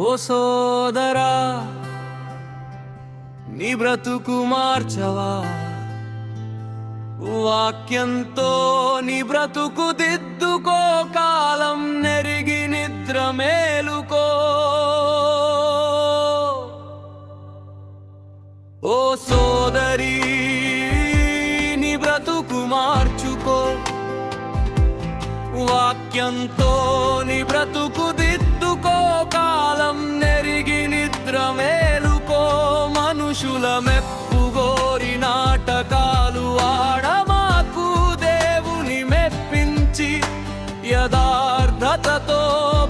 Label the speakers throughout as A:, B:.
A: ఓ సోదరా నీ బ్రతుకు మార్చవా? వాక్యంతో నీ బ్రతుకు దిద్దుకో కాలం నెరిగి నిద్ర మేలుకో. ఓ సోదరి నీ బ్రతుకు మార్చుకో. వాక్యంతో నీ బ్రతుకు యథార్థతతో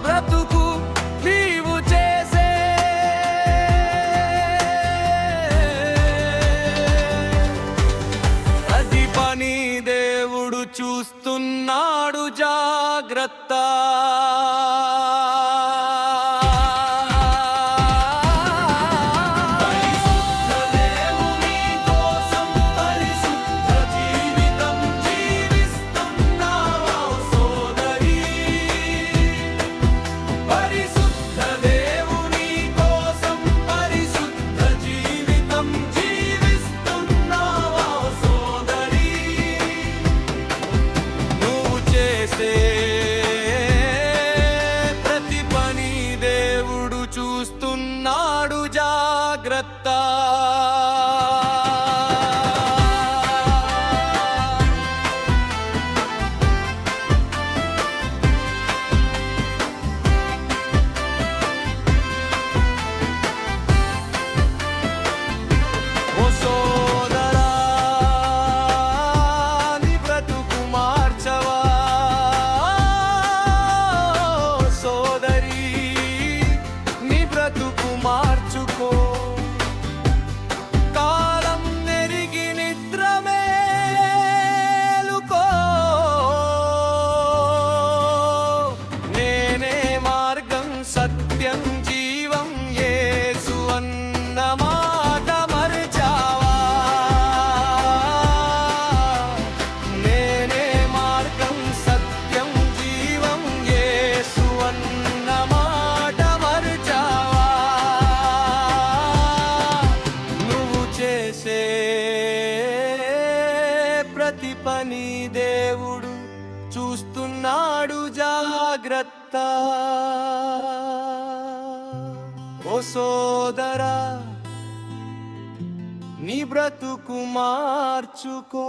A: బ్రతుకు నీవు చేసే ప్రతి పని దేవుడు చూస్తున్నాడు జాగ్రత్త. जाग्रता నీ దేవుడు చూస్తున్నాడు జాగ్రత్త. ఓ సోదరా నీ బ్రతుకు మార్చుకో.